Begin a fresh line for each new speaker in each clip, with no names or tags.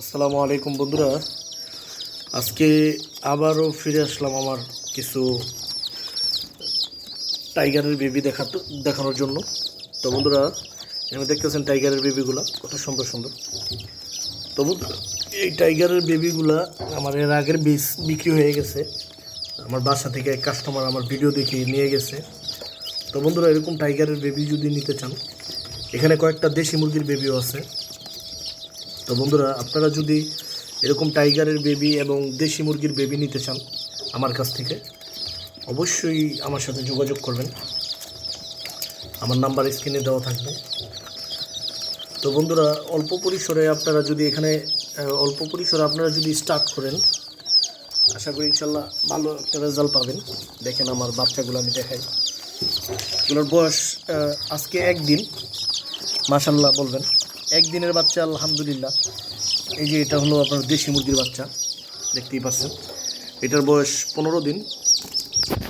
আসসালামু আলাইকুম বন্ধুরা। আজকে আবারও ফিরে আসলাম আমার কিছু টাইগারের বেবি দেখা দেখানোর জন্য। তো বন্ধুরা, এখানে দেখতেছেন টাইগারের বেবিগুলা, কত সুন্দর সুন্দর। তো এই টাইগারের বেবিগুলা আমার এর আগের বীজ বিক্রি হয়ে গেছে। আমার বাসা থেকে এক কাস্টমার আমার ভিডিও দেখে নিয়ে গেছে। তো বন্ধুরা, এরকম টাইগারের বেবি যদি নিতে চান, এখানে কয়েকটা দেশি মুরগির বেবিও আছে। তো বন্ধুরা, আপনারা যদি এরকম টাইগারের বেবি এবং দেশি মুরগির বেবি নিতে চান আমার কাছ থেকে, অবশ্যই আমার সাথে যোগাযোগ করবেন। আমার নাম্বার স্ক্রিনে দেওয়া থাকবে। তো বন্ধুরা, অল্প পরিসরে আপনারা যদি এখানে অল্প পরিসরে আপনারা যদি স্টার্ট করেন, আশা করি ইনশাল্লাহ ভালো একটা রেজাল্ট পাবেন। দেখেন আমার বাচ্চাগুলো আমি দেখাই। এগুলোর বয়স আজকে একদিন মাশাল্লাহ বলবেন। একদিনের বাচ্চা, আলহামদুলিল্লাহ। এই যে এটা হলো আপনার দেশি মুরগির বাচ্চা, দেখতেই পাচ্ছেন। এটার বয়স পনেরো দিন,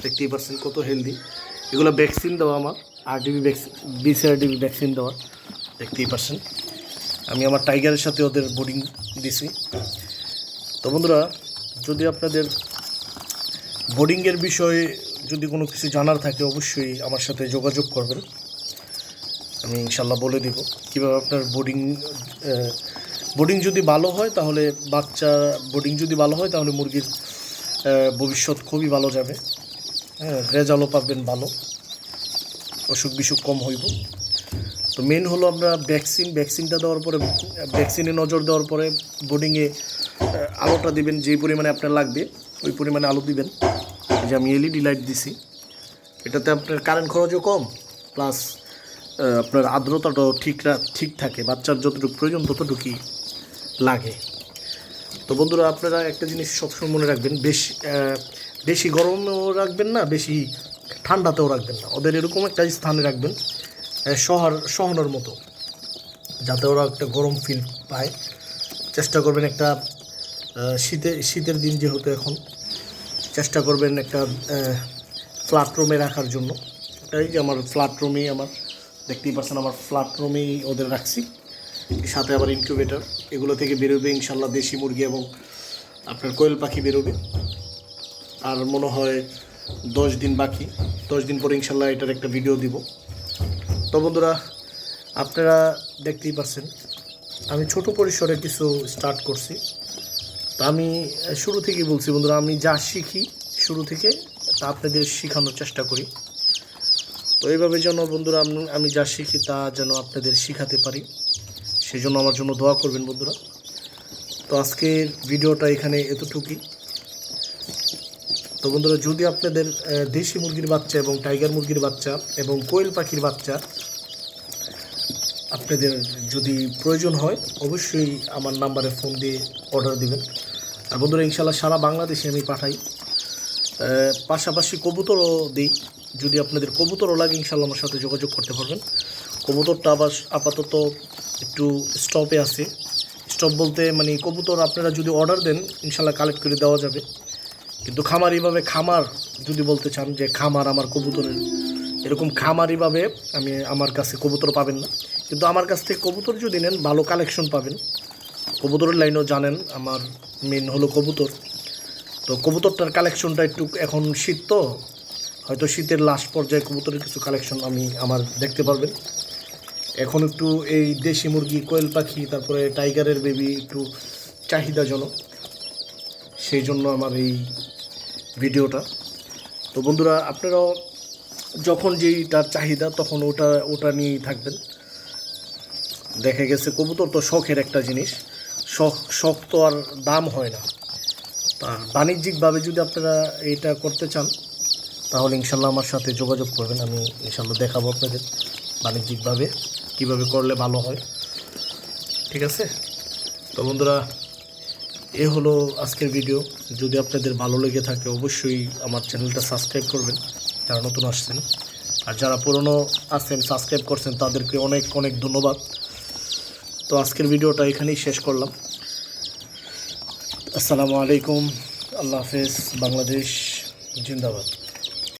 দেখতেই পাচ্ছেন কত হেলদি এগুলো ভ্যাকসিন দেওয়া আমার আরডিবি ভ্যাকসিন বিসিআরডিবি ভ্যাকসিন দেওয়া, দেখতেই পাচ্ছেন। আমি আমার টাইগারের সাথে ওদের বোর্ডিং দিছি। তো বন্ধুরা, যদি আপনাদের বোর্ডিংয়ের বিষয়ে যদি কোনো কিছু জানার থাকে, অবশ্যই আমার সাথে যোগাযোগ করবেন। আমি ইনশাল্লাহ বলে দিব। কীভাবে আপনার বোর্ডিং বোর্ডিং যদি ভালো হয়, তাহলে বাচ্চা বোর্ডিং যদি ভালো হয়, তাহলে মুরগির ভবিষ্যৎ খুবই ভালো যাবে। হ্যাঁ রেজাল্টও পাবেন ভালো। অসুখ বিসুখ কম হইব। তো মেন হলো আমরা ভ্যাকসিন ভ্যাকসিনটা দেওয়ার পরে ভ্যাকসিনে নজর দেওয়ার পরে বোর্ডিংয়ে আলোটা দিবেন, যেই পরিমাণে আপনার লাগবে, ওই পরিমাণে আলো দিবেন। যে আমি এলইডি লাইট দিছি। এটাতে আপনার কারেন্ট খরচও কম প্লাস আপনার আর্দ্রতাটাও ঠিক ঠিক থাকে, বাচ্চার যতটুকু প্রয়োজন ততটুকুই লাগে। তো বন্ধুরা, আপনারা একটা জিনিস সবসময় মনে রাখবেন, বেশি বেশি গরমেও রাখবেন না, বেশি ঠান্ডাতেও রাখবেন না। ওদের এরকম একটা স্থানে রাখবেন শহর, শহরের মতো, যাতে ওরা একটা গরম ফিল পায়। চেষ্টা করবেন একটা শীতে, শীতের দিন যেহেতু এখন, চেষ্টা করবেন একটা ফ্ল্যাট রুমে রাখার জন্য। এটাই যে আমার ফ্ল্যাট রুমেই আমার দেখতেই পাচ্ছেন আমার ফ্ল্যাট রুমেই ওদের রাখছি। সাথে আবার ইনকিউবেটর এগুলো থেকে বেরোবে ইনশাল্লাহ দেশি মুরগি এবং আপনার কোয়েল পাখি বেরোবে। আর মনে হয় দশ দিন বাকি, দশ দিন পরে ইনশাল্লাহ এটার একটা ভিডিও দিব। তো বন্ধুরা, আপনারা দেখতেই পাচ্ছেন, আমি ছোট পরিসরে কিছু স্টার্ট করছি। তো আমি শুরু থেকেই বলছি বন্ধুরা, আমি যা শিখি শুরু থেকে তা আপনাদের শেখানোর চেষ্টা করি। এইভাবে যেন বন্ধুরা আমি- যা শিখি তা যেন আপনাদের শেখাতে পারি। সেই জন্য আমার জন্য দোয়া করবেন বন্ধুরা। তো আজকের ভিডিওটা এখানে এতটুকুই। তো বন্ধুরা, যদি আপনাদের দেশি মুরগির বাচ্চা এবং টাইগার মুরগির বাচ্চা এবং কোয়েল পাখির বাচ্চা আপনাদের যদি প্রয়োজন হয়, অবশ্যই আমার নাম্বারে ফোন দিয়ে অর্ডার দিবেন। আর বন্ধুরা ইনশাল্লাহ সারা বাংলাদেশে আমি পাঠাই। পাশাপাশি কবুতরও দিই। যদি আপনাদের কবুতরও লাগে ইনশাল্লাহ আমার সাথে যোগাযোগ করতে পারবেন। কবুতরটা আবার আপাতত একটু স্টপে আছে। স্টপ বলতে মানে কবুতর আপনারা যদি অর্ডার দেন ইনশাল্লাহ কালেক্ট করে দেওয়া যাবে। কিন্তু খামারিভাবে খামার যদি বলতে চান যে খামার আমার কবুতরের, এরকম খামারিভাবে আমি আমার কাছে কবুতর পাবেন না। কিন্তু আমার কাছ থেকে কবুতর যদি নেন, ভালো কালেকশন পাবেন। কবুতরের লাইনও জানেন, আমার মেন হলো কবুতর। তো কবুতরটার কালেকশনটা একটু এখন শীত তো, হয়তো শীতের লাস্ট পর্যায়ে কবুতরের কিছু কালেকশন আমি, আমার দেখতে পারবেন। এখন একটু এই দেশি মুরগি, কোয়েল পাখি, তারপরে টাইগারের বেবি একটু চাহিদাজনক। সেই জন্য আমার এই ভিডিওটা। তো বন্ধুরা, আপনারাও যখন যেই তার চাহিদা, তখন ওটা ওটা নিয়েই থাকবেন। দেখা গেছে, কবুতর তো শখের একটা জিনিস। শখ শখ তো আর দাম হয় না। বাণিজ্যিকভাবে যদি আপনারা এটা করতে চান, তাহলে ইনশাল্লাহ আমার সাথে যোগাযোগ করবেন, আমি ইনশাল্লাহ দেখাবো আপনাদের বাণিজ্যিকভাবে কীভাবে করলে ভালো হয়। ঠিক আছে? তো বন্ধুরা, এ হলো আজকের ভিডিও। যদি আপনাদের ভালো লেগে থাকে, অবশ্যই আমার চ্যানেলটা সাবস্ক্রাইব করবেন, যারা নতুন আসছেন। আর যারা পুরনো আছেন, সাবস্ক্রাইব করছেন, তাদেরকে অনেক অনেক ধন্যবাদ। তো আজকের ভিডিওটা এখানেই শেষ করলাম। আসসালামু আলাইকুম আল্লাহ হাফেজ বাংলাদেশ জিন্দাবাদ